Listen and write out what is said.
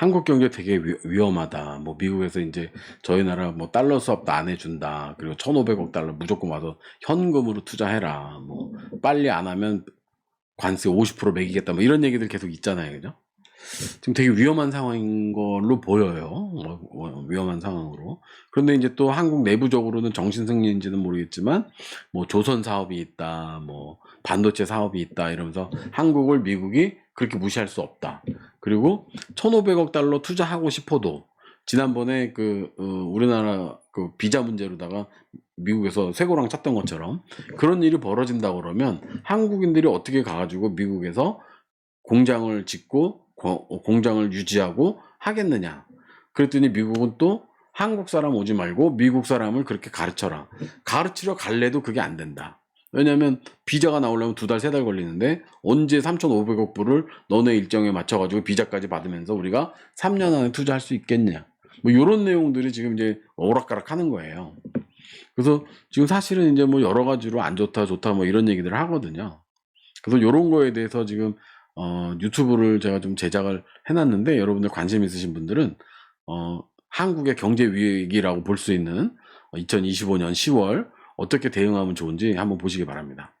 한국 경제 되게 위, 위험하다. 뭐 미국에서 이제 저희 나라 뭐 달러 수업도 안 해준다. 그리고 1,500억 달러 무조건 와서 현금으로 투자해라. 뭐 빨리 안 하면 관세 50% 매기겠다. 뭐 이런 얘기들 계속 있잖아요, 그죠? 지금 되게 위험한 상황인 걸로 보여요. 어, 어, 위험한 상황으로. 그런데 이제 또 한국 내부적으로는 정신승리인지는 모르겠지만, 뭐 조선 사업이 있다, 뭐 반도체 사업이 있다 이러면서 한국을 미국이 그렇게 무시할 수 없다. 그리고 1,500억 달러 투자하고 싶어도 지난번에 그 어, 우리나라 그 비자 문제로다가 미국에서 쇠고랑 찼던 것처럼 그런 일이 벌어진다 그러면 한국인들이 어떻게 가가지고 미국에서 공장을 짓고 공장을 유지하고 하겠느냐. 그랬더니 미국은 또 한국 사람 오지 말고 미국 사람을 그렇게 가르쳐라. 가르치러 갈래도 그게 안 된다. 왜냐면 비자가 나오려면 두 달, 세 달 걸리는데 언제 3,500억 불을 너네 일정에 맞춰가지고 비자까지 받으면서 우리가 3년 안에 투자할 수 있겠냐. 뭐 이런 내용들이 지금 이제 오락가락 하는 거예요. 그래서 지금 사실은 이제 뭐 여러 가지로 안 좋다, 좋다 뭐 이런 얘기들을 하거든요. 그래서 이런 거에 대해서 지금 어, 유튜브를 제가 좀 제작을 해놨는데 여러분들 관심 있으신 분들은 어, 한국의 경제 위기라고 볼 수 있는 2025년 10월 어떻게 대응하면 좋은지 한번 보시기 바랍니다.